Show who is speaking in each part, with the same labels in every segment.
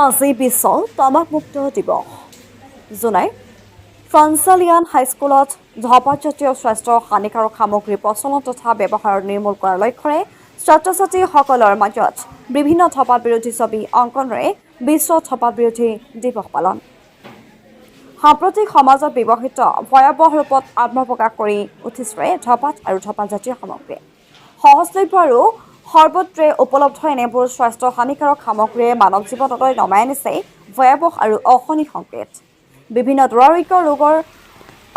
Speaker 1: আজি বিশ্ব তামাকমুক্ত দিৱস। জোনাই ফ্ৰান্সালিয়ান হাইস্কুলত ধপাতজাতীয় স্বাস্থ্য হানিকাৰক সামগ্ৰী প্ৰচলন তথা ব্যৱহাৰ নিৰ্মূল কৰাৰ লক্ষ্যৰে ছাত্ৰ ছাত্ৰীসকলৰ মাজত বিভিন্ন ধপাত বিৰোধী ছবি অংকনেৰে বিশ্ব ধপাত বিৰোধী দিৱস পালন। সাম্প্ৰতিক সমাজত ব্যৱহৃত ভয়াৱহ ৰূপত আত্মপ্ৰকাশ কৰি উঠিছে ধপাত আৰু ধপাতজাতীয় সামগ্ৰী। সহজলভ্য আৰু সৰ্বত্ৰে উপলব্ধ এনেবোৰ স্বাস্থ্য হানিকাৰক সামগ্ৰীয়ে মানৱ জীৱনলৈ নমাই আনিছে ভয়াৱহ আৰু অশনি সংকেত। বিভিন্ন দুৰাৰোগ্য ৰোগৰ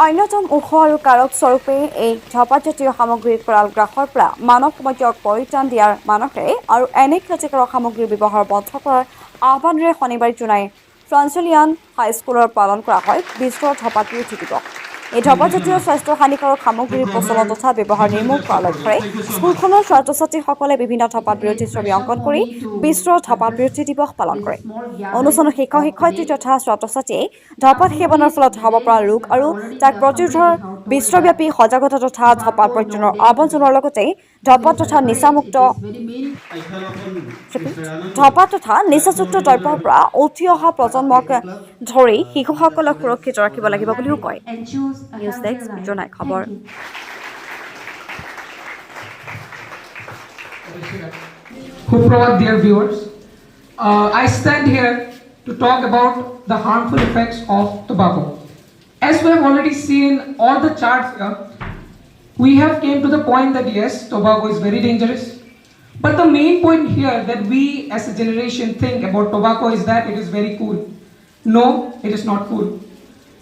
Speaker 1: অন্যতম উৎস আৰু কাৰক স্বৰূপে এই ধপাতজাতীয় সামগ্ৰীৰ কৰাল গ্ৰাসৰ পৰা মানৱ সমাজক পৰিত্ৰাণ দিয়াৰ মানসেৰে আৰু এনে ক্ষতিকাৰক সামগ্ৰীৰ ব্যৱহাৰ বন্ধ কৰাৰ আহ্বানেৰে শনিবাৰে জোনাই ফ্ৰান্সলিয়ান হাইস্কুলৰ পালন কৰা হয় বিশ্ব ধপাত বিৰোধী দিৱস। এই ধপাতজাতীয় স্বাস্থ্য হানিকাৰক সামগ্ৰীৰ প্ৰচলন তথা ব্যৱহাৰ নিৰ্মূল কৰাৰ লক্ষ্যৰে স্কুলখনৰ ছাত্ৰ ছাত্ৰীসকলে বিভিন্ন ধপাত বিৰোধী ছবি অংকন কৰি বিশ্ব ধপাত বিৰোধী দিৱস পালন কৰে। অনুষ্ঠানত শিক্ষক শিক্ষয়িত্ৰী তথা ছাত্ৰ ছাত্ৰীয়ে ধপাত সেৱনৰ ফলত হ'ব পৰা ৰোগ আৰু তাক প্ৰতিৰোধৰ বিশ্বব্যাপী সজাগতা তথা ধপাত পৰিত্ৰাণৰ আহ্বান জনোৱাৰ লগতে ধপাত তথা নিচামুক্ত ধপাত তথা নিচাযুক্ত দ্ৰব্যৰ পৰা উঠি অহা প্ৰজন্মক ধৰি শিশুসকলক সুৰক্ষিত ৰাখিব লাগিব বুলিও কয় নিউজ ডেস্ক জনাই খবৰ.
Speaker 2: Uh, I stand here to talk about the harmful effects of tobacco. As we have already seen all the charts here, we have came to the point that yes, tobacco is very dangerous. But the main point here that we as a generation think about tobacco is that it is very cool. No, it is not cool.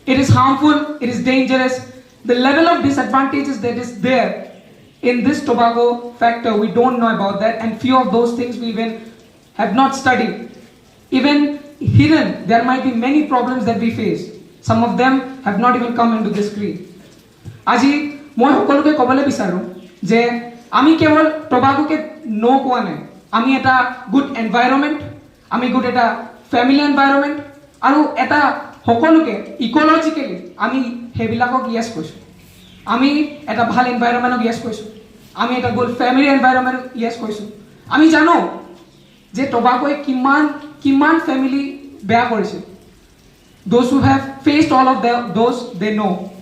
Speaker 2: It is harmful, it is dangerous. The level of disadvantages that is there in this tobacco factor, we don't know about that, and few of those things we even have not studied. Even hidden, there might be many problems that we face. Some of them have not even come into the screen. আজি মই সকলোকে ক'বলৈ বিচাৰোঁ যে আমি কেৱল টবাকোকে ন' কোৱা নাই। আমি এটা গুড এনভাইৰমেণ্ট আমি গুড এটা ফেমিলি এনভাইৰমেণ্ট আৰু এটা সকলোকে ইক'লজিকেলি আমি সেইবিলাকক য়েছ কৈছোঁ। আমি এটা ভালো এনভাইৰমেণ্টক য়েছ কৈছোঁ। আমি এটা গুড ফেমিলি এনভাইৰমেণ্টক য়েছ কৈছোঁ। আমি জানো যে টবাকোৱে কিমান কিমান ফেমিলি বেয়া কৰিছে। Those who have faced all of the, those they know.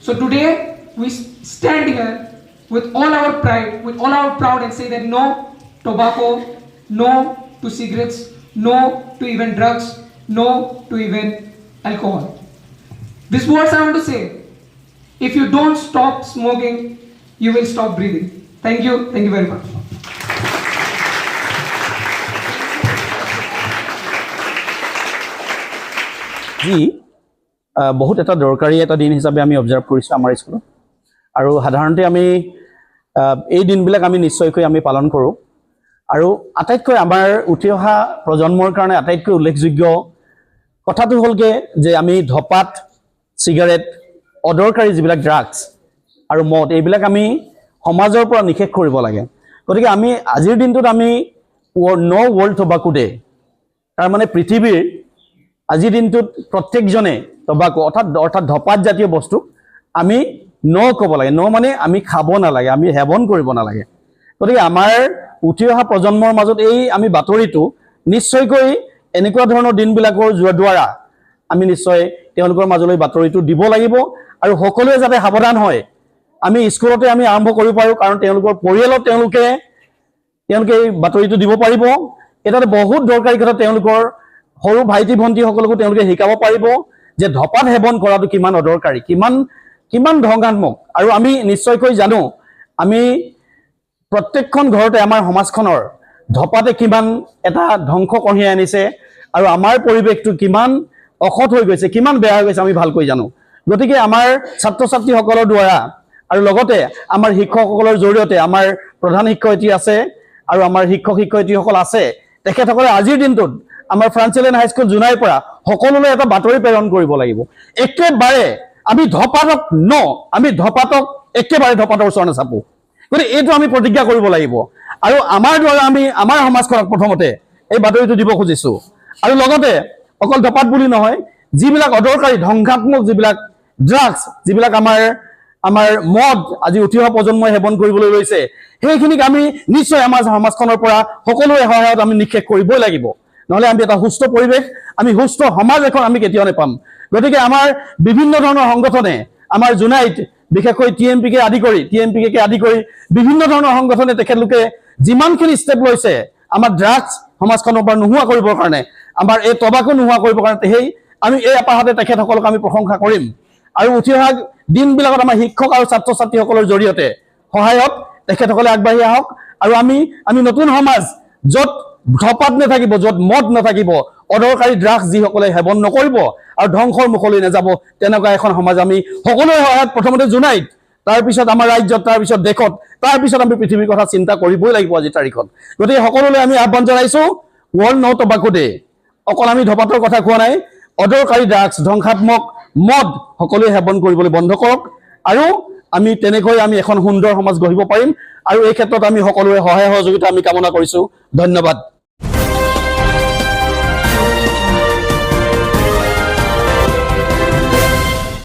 Speaker 2: So today we stand here with all our pride with all our proud and say that no tobacco no to cigarettes no to even drugs no to even alcohol. These words i want to say if you don't stop smoking you will stop breathing. Thank you. Thank you very much
Speaker 3: আহ, বহুত এটা দৰকাৰী এটা দিন হিচাপে আমি observe কৰিছোঁ আমাৰ স্কুলত। আৰু সাধাৰণতে আমি এই দিনবিলাক আমি নিশ্চয়কৈ আমি পালন কৰোঁ। আৰু আটাইতকৈ আমাৰ উঠি অহা প্ৰজন্মৰ কাৰণে আটাইতকৈ উল্লেখযোগ্য কথাটো হ'লগৈ যে আমি ধপাত চিগাৰেট অদৰকাৰী যিবিলাক ড্ৰাগছ আৰু মদ এইবিলাক আমি সমাজৰ পৰা নিষেধ কৰিব লাগে। গতিকে আমি আজিৰ দিনটোত আমি ন' ৱৰ্ল্ড টবাকো ডে তাৰমানে পৃথিৱীৰ আজিৰ দিনটোত প্ৰত্যেকজনে টবাকো অৰ্থাৎ অৰ্থাৎ ধপাত জাতীয় বস্তু, আমি ন ক'ব লাগে। ন মানে আমি খাব নালাগে, আমি সেৱন কৰিব নালাগে। গতিকে আমাৰ উঠি অহা প্ৰজন্মৰ মাজত এই আমি বাতৰিটো নিশ্চয়কৈ এনেকুৱা ধৰণৰ দিনবিলাকৰ দ্বাৰা আমি নিশ্চয় তেওঁলোকৰ মাজলৈ বাতৰিটো দিব লাগিব আৰু সকলোৱে যাতে সাৱধান হয়। আমি স্কুলতে আমি আৰম্ভ কৰিব পাৰোঁ কাৰণ তেওঁলোকৰ পৰিয়ালত তেওঁলোকে তেওঁলোকে এই বাতৰিটো দিব পাৰিব। এটা বহুত দৰকাৰী কথা তেওঁলোকৰ সৰু ভাইটি ভণ্টিসকলকো তেওঁলোকে শিকাব পাৰিব যে ধপাত সেৱন কৰাটো কিমান অদৰকাৰী কিমান কিমান ধ্বংসাত্মক আৰু আমি নিশ্চয়কৈ জানো আমি প্ৰত্যেকখন ঘৰতে আমাৰ সমাজখনৰ ধপাতে কিমান এটা ধ্বংস কঢ়িয়াই আনিছে আৰু আমাৰ পৰিৱেশটো কিমান অসৎ হৈ গৈছে কিমান বেয়া হৈ গৈছে আমি ভালকৈ জানো। গতিকে আমাৰ ছাত্ৰ ছাত্ৰীসকলৰ দ্বাৰা আৰু লগতে আমাৰ শিক্ষকসকলৰ জৰিয়তে আমাৰ প্ৰধান শিক্ষয়িত্ৰী আছে আৰু আমাৰ শিক্ষক শিক্ষয়িত্ৰীসকল আছে তেখেতসকলে আজিৰ দিনটোত আমাৰ ফ্ৰান্সিলিয়ান হাইস্কুল জোনাইৰ পৰা সকলোলৈ এটা বাতৰি প্ৰেৰণ কৰিব লাগিব। একেবাৰে আমি ধপাতক ন, আমি ধপাতক একেবাৰে ধপাতৰ ওচৰ নাচাপো। গতিকে এইটো আমি প্ৰতিজ্ঞা কৰিব লাগিব। আৰু আমাৰ দ্বাৰা আমি, আমাৰ সমাজখনক প্ৰথমতে এই বাতৰিটো দিব খুজিছোঁ। আৰু লগতে অকল ধপাত বুলি নহয়, যিবিলাক অদৰকাৰী, ধ্বংসাত্মক যিবিলাক ড্ৰাগছ যিবিলাক আমাৰ আমাৰ মদ আজি উঠি অহা প্ৰজন্মই সেৱন কৰিবলৈ লৈছে, সেইখিনিক আমি নিশ্চয় আমাৰ সমাজখনৰ পৰা সকলোৰে সহায়ত আমি নিষেধ কৰিবই লাগিব। নহ'লে আমি এটা সুস্থ পৰিৱেশ, আমি সুস্থ সমাজ এখন আমি কেতিয়াও নাপাম। গতিকে আমাৰ বিভিন্ন ধৰণৰ সংগঠনে, আমাৰ জোনাইত বিশেষকৈ টি এম পি কে আদি কৰি টি এম পি কে আদি কৰি বিভিন্ন ধৰণৰ সংগঠনে তেখেতলোকে যিমানখিনি ষ্টেপ লৈছে, আমাৰ ড্ৰাগছ সমাজখনৰ পৰা নোহোৱা কৰিবৰ কাৰণে, আমাৰ এই তবাকু নোহোৱা কৰিবৰ কাৰণে সেই আমি এই এপাহতে তেখেতসকলক আমি প্ৰশংসা কৰিম। আৰু উঠি অহা দিনবিলাকত আমাৰ শিক্ষক আৰু ছাত্ৰ ছাত্ৰীসকলৰ জৰিয়তে সহায়ত তেখেতসকলে আগবাঢ়ি আহক। আৰু আমি আমি নতুন সমাজ য'ত ধপাত নাথাকিব য'ত মদ নাথাকিব অদৰকাৰী ড্ৰাগছ যিসকলে সেৱন নকৰিব আৰু ধ্বংসৰ মুখলৈ নাযাব তেনেকুৱা এখন সমাজ আমি সকলোৰে সহায়ত প্ৰথমতে জোনাইত তাৰপিছত আমাৰ ৰাজ্যত তাৰপিছত দেশত তাৰপিছত আমি পৃথিৱীৰ কথা চিন্তা কৰিবই লাগিব আজিৰ তাৰিখত। গতিকে সকলোলৈ আমি আহ্বান জনাইছো ৱৰ্ল্ড ন টবাকো ডে অকল আমি ধপাতৰ কথা কোৱা নাই অদৰকাৰী ড্ৰাগছ ধ্বংসাত্মক মদ সকলোৱে সেৱন কৰিবলৈ বন্ধ কৰক আৰু আমি তেনেকৈ আমি এখন সুন্দৰ সমাজ গঢ়িব পাৰিম আৰু এই ক্ষেত্ৰত আমি সকলোৰে সহায় সহযোগিতা আমি কামনা কৰিছো। ধন্যবাদ।